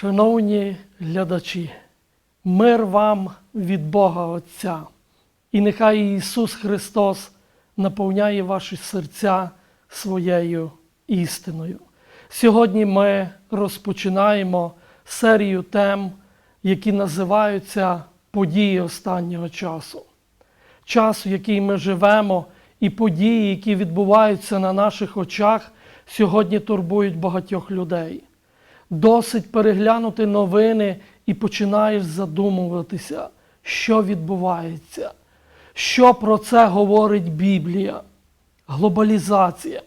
Шановні глядачі, мир вам від Бога Отця, і нехай Ісус Христос наповняє ваші серця своєю істиною. Сьогодні ми розпочинаємо серію тем, які називаються події останнього часу. Час, в який ми живемо, і події, які відбуваються на наших очах, сьогодні турбують багатьох людей. Досить переглянути новини і починаєш задумуватися, що відбувається, що про це говорить Біблія, глобалізація,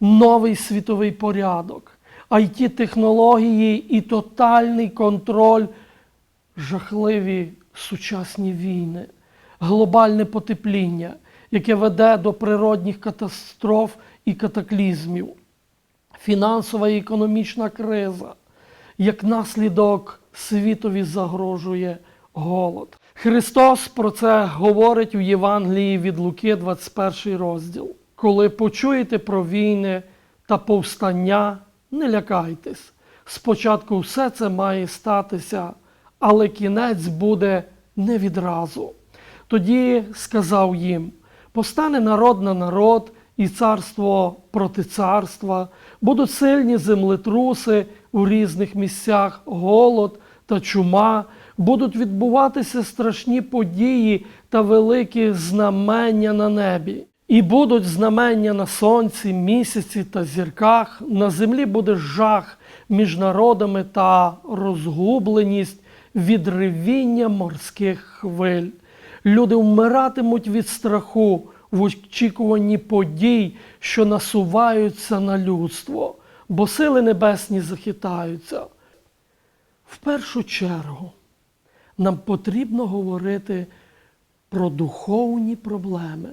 новий світовий порядок, it технології і тотальний контроль, жахливі сучасні війни, глобальне потепління, яке веде до природних катастроф і катаклізмів, фінансова і економічна криза, як наслідок світові загрожує голод. Христос про це говорить у Євангелії від Луки, 21 розділ. Коли почуєте про війни та повстання, не лякайтесь. Спочатку все це має статися, але кінець буде не відразу. Тоді сказав їм: постане народ на народ, і царство проти царства, будуть сильні землетруси у різних місцях, голод та чума, будуть відбуватися страшні події та великі знамення на небі. І будуть знамення на сонці, місяці та зірках, на землі буде жах між народами та розгубленість від ревіння морських хвиль. Люди вмиратимуть від страху в очікуванні подій, що насуваються на людство, бо сили небесні захитаються. В першу чергу нам потрібно говорити про духовні проблеми,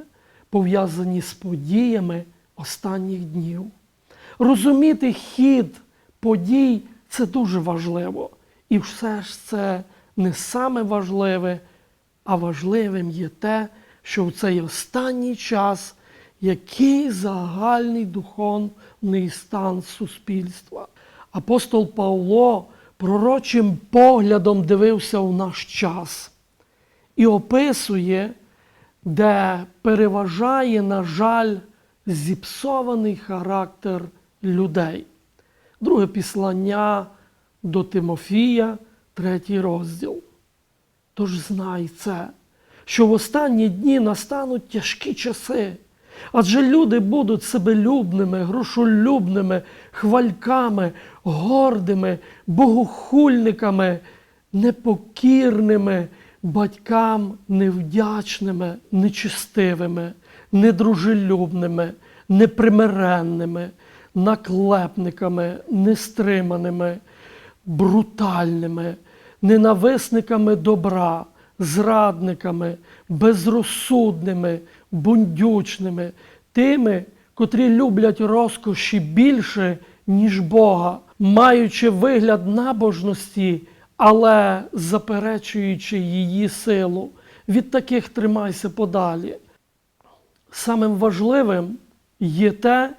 пов'язані з подіями останніх днів. Розуміти хід подій це дуже важливо. І все ж це не саме важливе, а важливим є те, що в цей останній час який загальний духовний стан суспільства. Апостол Павло пророчим поглядом дивився в наш час і описує, де переважає, на жаль, зіпсований характер людей. Друге післання до Тимофія, третій розділ. Тож знай це, що в останні дні настануть тяжкі часи, адже люди будуть себелюбними, грошолюбними, хвальками, гордими, богохульниками, непокірними, батькам невдячними, нечистивими, недружелюбними, непримиренними, наклепниками, нестриманими, брутальними, ненависниками добра, зрадниками, безрозсудними, бундючними, тими, котрі люблять розкоші більше, ніж Бога, маючи вигляд набожності, але заперечуючи її силу. Від таких тримайся подалі. Самим важливим є те,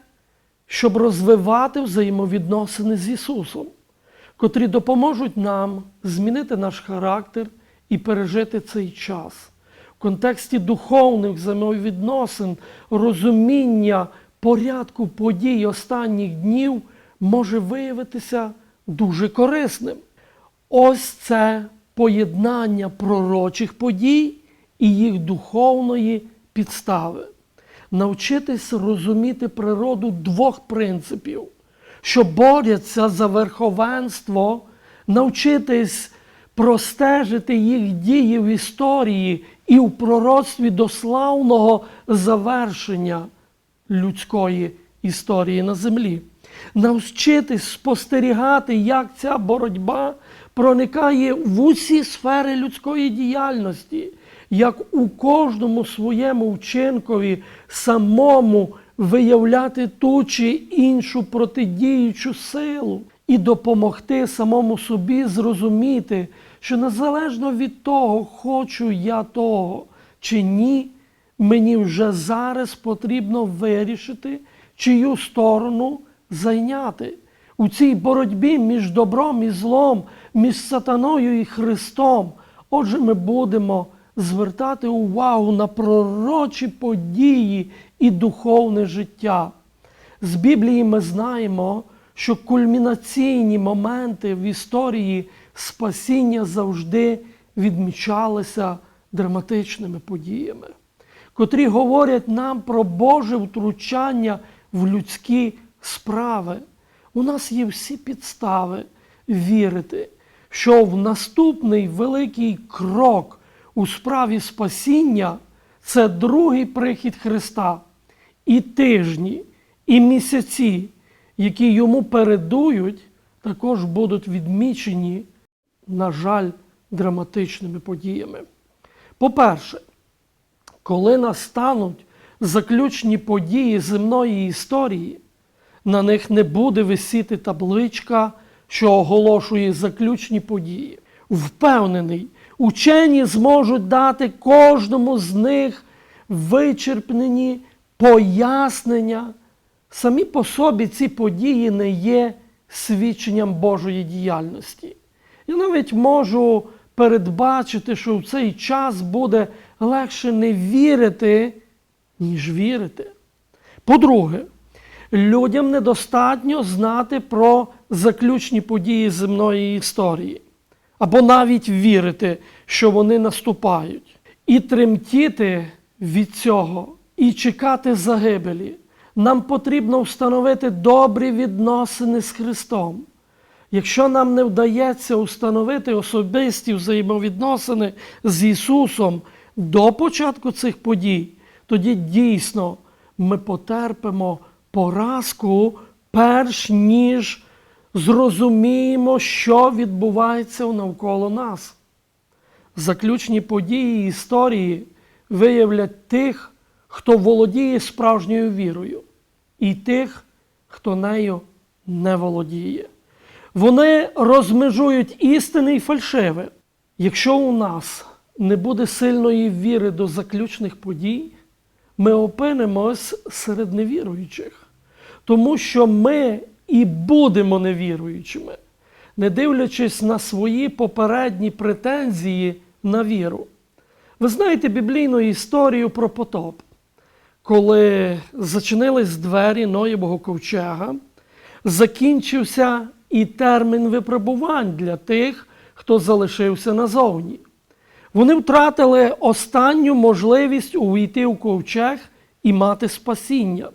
щоб розвивати взаємовідносини з Ісусом, котрі допоможуть нам змінити наш характер і пережити цей час. Контексті духовних взаємовідносин, розуміння порядку подій останніх днів може виявитися дуже корисним. Ось це поєднання пророчих подій і їх духовної підстави. Навчитись розуміти природу двох принципів, що борються за верховенство, навчитись простежити їх дії в історії і в пророцтві до славного завершення людської історії на землі. Навчитись спостерігати, як ця боротьба проникає в усі сфери людської діяльності, як у кожному своєму вчинкові самому виявляти ту чи іншу протидіючу силу і допомогти самому собі зрозуміти, що незалежно від того, хочу я того чи ні, мені вже зараз потрібно вирішити, чию сторону зайняти. у цій боротьбі між добром і злом, між сатаною і Христом. Отже, ми будемо звертати увагу на пророчі події і духовне життя. З Біблії ми знаємо, що кульмінаційні моменти в історії спасіння завжди відмічалися драматичними подіями, котрі говорять нам про Боже втручання в людські справи. У нас є всі підстави вірити, що в наступний великий крок у справі спасіння це другий прихід Христа, і тижні, і місяці, які йому передують, також будуть відмічені, на жаль, драматичними подіями. По-перше, коли настануть заключні події земної історії, на них не буде висіти табличка, що оголошує заключні події. Впевнений, учені зможуть дати кожному з них вичерпнені пояснення. Самі по собі ці події не є свідченням Божої діяльності. Я навіть можу передбачити, що в цей час буде легше не вірити, ніж вірити. По-друге, людям недостатньо знати про заключні події земної історії, або навіть вірити, що вони наступають, і тремтіти від цього, і чекати загибелі. Нам потрібно встановити добрі відносини з Христом. Якщо нам не вдається установити особисті взаємовідносини з Ісусом до початку цих подій, тоді дійсно ми потерпимо поразку, перш ніж зрозуміємо, що відбувається навколо нас. Заключні події історії виявлять тих, хто володіє справжньою вірою, і тих, хто нею не володіє. Вони розмежують істини і фальшиве. Якщо у нас не буде сильної віри до заключних подій, ми опинимось серед невіруючих, тому що ми і будемо невіруючими, не дивлячись на свої попередні претензії на віру. Ви знаєте біблійну історію про потоп, коли зачинились двері Ноєвого ковчега, закінчився і термін випробувань для тих, хто залишився назовні. Вони втратили останню можливість увійти у ковчег і мати спасіння.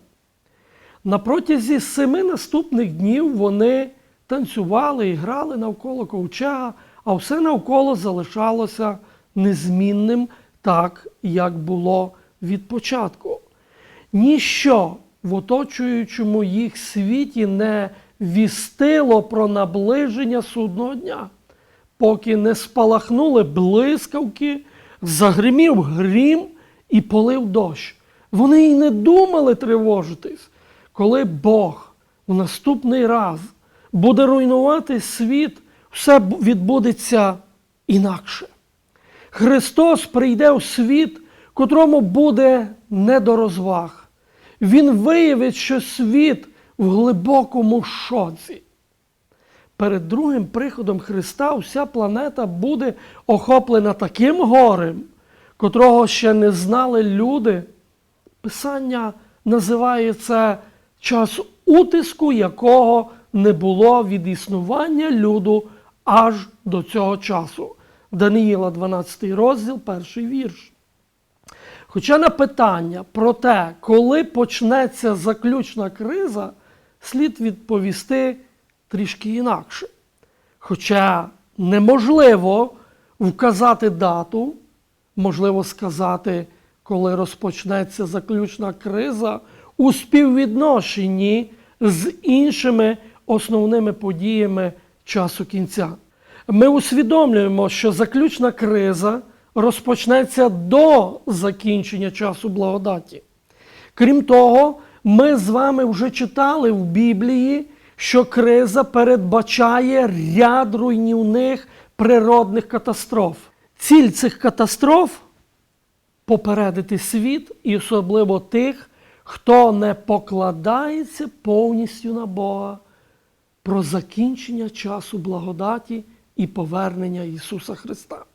На протязі семи наступних днів вони танцювали і грали навколо ковчега, а все навколо залишалося незмінним, так як було від початку. Ніщо в оточуючому їх світі не вістило про наближення судного дня, поки не спалахнули блискавки, загримів грім і полив дощ. Вони й не думали тривожитись, коли Бог в наступний раз буде руйнувати світ, все відбудеться інакше. Христос прийде у світ, котрому буде не до розваг. Він виявить, що світ в глибокому шоці. Перед другим приходом Христа вся планета буде охоплена таким горем, котрого ще не знали люди. Писання називає це час утиску, якого не було від існування люду аж до цього часу. Даниїла, 12 розділ, перший вірш. Хоча на питання про те, коли почнеться заключна криза, слід відповісти трішки інакше. Хоча неможливо вказати дату, можливо сказати, коли розпочнеться заключна криза у співвідношенні з іншими основними подіями часу кінця. Ми усвідомлюємо, що заключна криза розпочнеться до закінчення часу благодаті. Крім того, ми з вами вже читали в Біблії, що криза передбачає ряд руйнівних природних катастроф. Ціль цих катастроф попередити світ і особливо тих, хто не покладається повністю на Бога, про закінчення часу благодаті і повернення Ісуса Христа.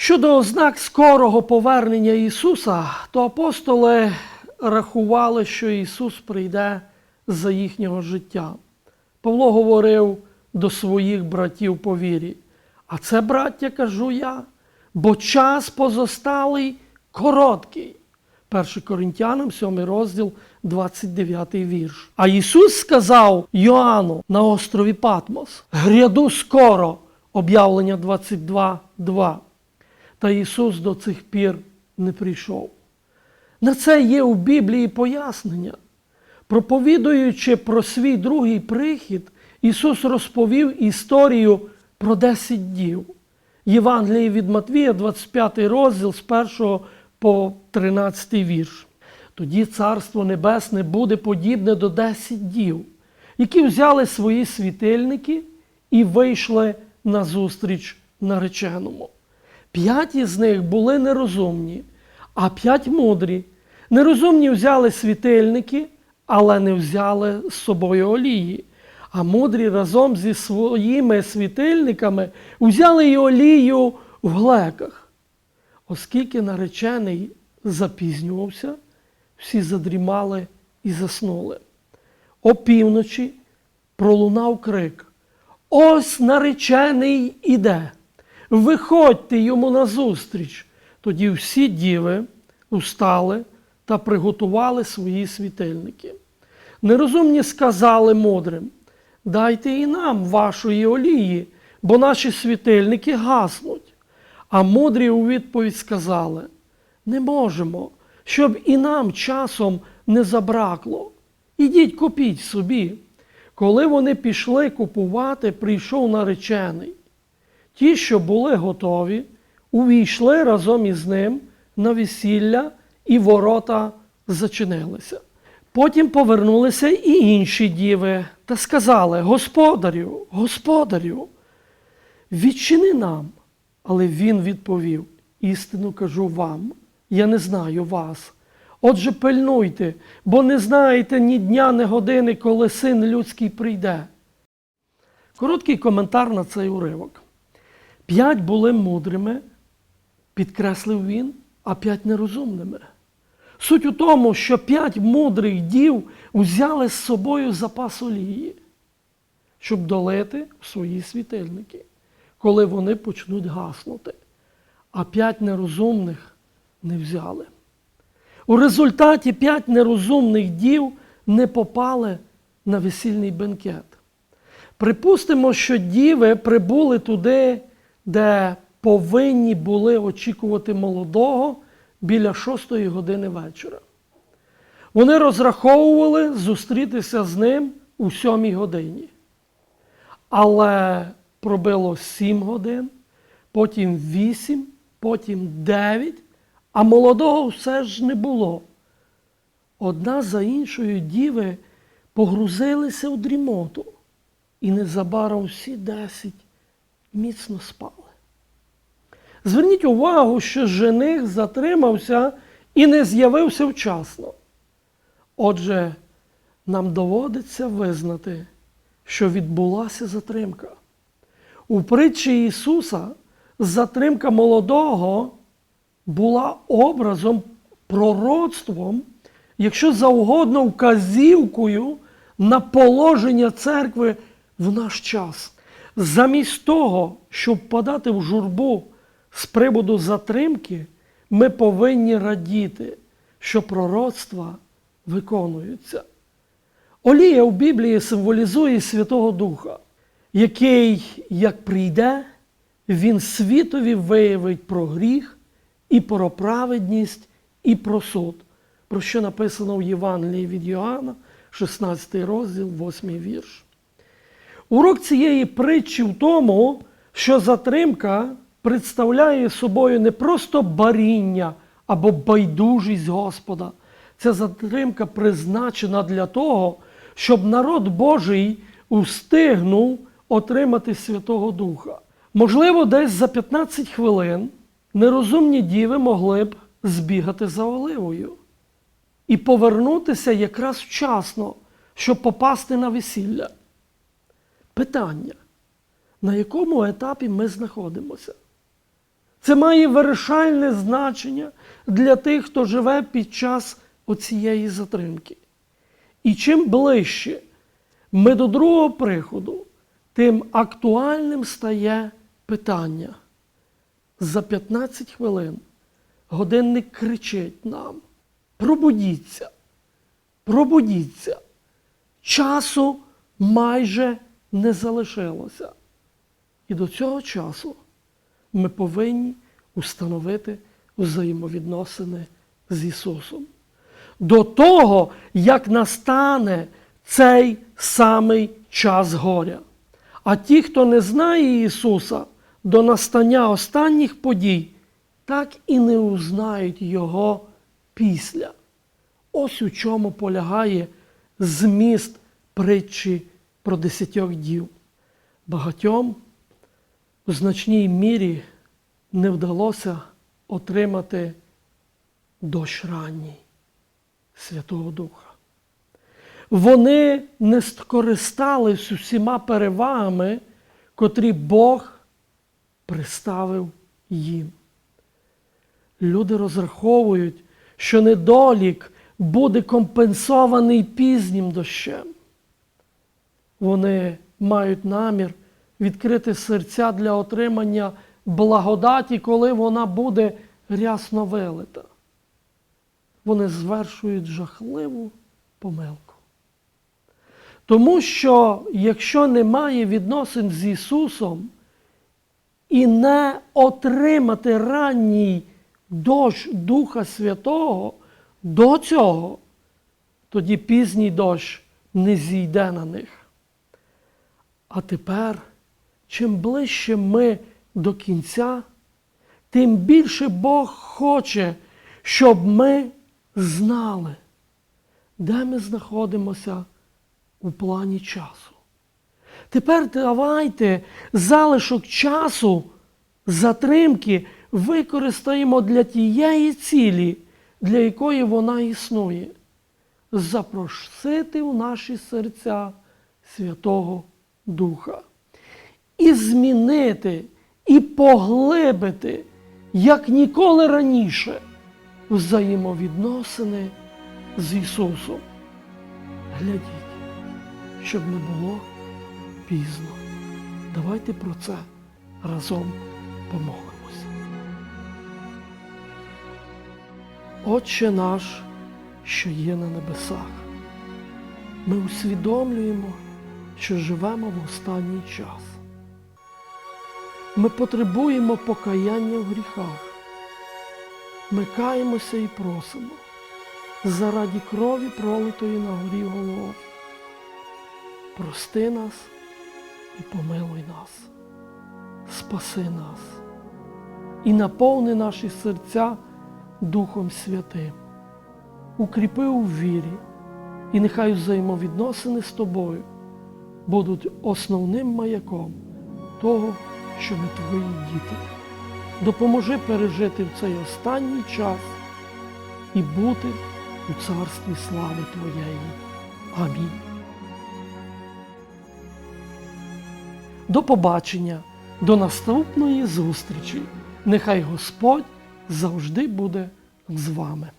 Щодо ознак скорого повернення Ісуса, то апостоли рахували, що Ісус прийде за їхнього життя. Павло говорив до своїх братів по вірі. А це, браття, кажу я, бо час позосталий короткий. 1 Коринтянам, 7 розділ, 29 вірш. А Ісус сказав Йоанну на острові Патмос: Гряду скоро, об'явлення 22.2. Та Ісус до цих пір не прийшов. На це є у Біблії пояснення. Проповідуючи про свій другий прихід, Ісус розповів історію про 10 дів. Євангелії від Матвія, 25 розділ з 1 по 13 вірш. Тоді Царство Небесне буде подібне до 10 дів, які взяли свої світильники і вийшли на зустріч нареченому. П'ять із них були нерозумні, а п'ять мудрі. Нерозумні взяли світильники, але не взяли з собою олії. А мудрі разом зі своїми світильниками взяли й олію в глеках. Оскільки наречений запізнювався, всі задрімали і заснули. Опівночі пролунав крик: Ось наречений іде! Виходьте йому назустріч. Тоді всі діви устали та приготували свої світильники. Нерозумні сказали мудрим: Дайте і нам вашої олії, бо наші світильники гаснуть. А мудрі у відповідь сказали: Не можемо, щоб і нам часом не забракло. Ідіть купіть собі. Коли вони пішли купувати, прийшов наречений. Ті, що були готові, увійшли разом із ним на весілля, і ворота зачинилися. Потім повернулися і інші діви та сказали: Господарю, господарю, відчини нам. Але він відповів: істину кажу вам, я не знаю вас. Отже, пильнуйте, бо не знаєте ні дня, ні години, коли син людський прийде. Короткий коментар на цей уривок. П'ять були мудрими, підкреслив він, а п'ять нерозумними. Суть у тому, що п'ять мудрих дів узяли з собою запас олії, щоб долити в свої світильники, коли вони почнуть гаснути. А п'ять нерозумних не взяли. У результаті п'ять нерозумних дів не попали на весільний бенкет. Припустимо, що діви прибули туди, де повинні були очікувати молодого біля шостої години вечора. Вони розраховували зустрітися з ним у сьомій годині. Але пробило сім годин, потім вісім, потім дев'ять, а молодого все ж не було. Одна за іншою діви погрузилися у дрімоту, і незабаром всі десять міцно спали. Зверніть увагу, що жених затримався і не з'явився вчасно. Отже, нам доводиться визнати, що відбулася затримка. У притчі Ісуса затримка молодого була образом, пророцтвом, якщо завгодно вказівкою на положення церкви в наш час. Замість того, щоб подати в журбу з приводу затримки, ми повинні радіти, що пророцтва виконуються. Олія в Біблії символізує Святого Духа, який, як прийде, він світові виявить про гріх і про праведність, і про суд, про що написано в Євангелії від Йоанна, 16 розділ, 8 вірш. Урок цієї притчі в тому, що затримка представляє собою не просто баріння або байдужість Господа. Ця затримка призначена для того, щоб народ Божий устигнув отримати Святого Духа. Можливо, десь за 15 хвилин нерозумні діви могли б збігати за оливою і повернутися якраз вчасно, щоб попасти на весілля. Питання, на якому етапі ми знаходимося? Це має вирішальне значення для тих, хто живе під час оцієї затримки. І чим ближче ми до другого приходу, тим актуальним стає питання. За 15 хвилин годинник кричить нам: пробудіться, пробудіться. Часу майже не залишилося. І до цього часу ми повинні установити взаємовідносини з Ісусом. До того, як настане цей самий час горя. А ті, хто не знає Ісуса до настання останніх подій, так і не узнають Його після. Ось у чому полягає зміст притчі про десятьох дів. Багатьом в значній мірі не вдалося отримати дощ ранній Святого Духа. Вони не скористались усіма перевагами, котрі Бог приставив їм. Люди розраховують, що недолік буде компенсований пізнім дощем. Вони мають намір відкрити серця для отримання благодаті, коли вона буде рясно вилита. Вони звершують жахливу помилку. Тому що якщо немає відносин з Ісусом і не отримати ранній дощ Духа Святого до цього, тоді пізній дощ не зійде на них. А тепер, чим ближче ми до кінця, тим більше Бог хоче, щоб ми знали, де ми знаходимося у плані часу. Тепер давайте залишок часу затримки використаємо для тієї цілі, для якої вона існує. Запросити в наші серця Святого Духа. І змінити, і поглибити, як ніколи раніше, взаємовідносини з Ісусом. Глядіть, щоб не було пізно. Давайте про це разом помолимося. Отче наш, що є на небесах, ми усвідомлюємо, що живемо в останній час. Ми потребуємо покаяння в гріхах. Ми каємося і просимо заради крові, пролитої на горі Голгофи. Прости нас і помилуй нас, спаси нас і наповни наші серця Духом Святим, укріпи у вірі, і нехай взаємовідносини з тобою будуть основним маяком того, що ми твої діти. Допоможи пережити в цей останній час і бути у царстві слави Твоєї. Амінь. До побачення, до наступної зустрічі. Нехай Господь завжди буде з вами.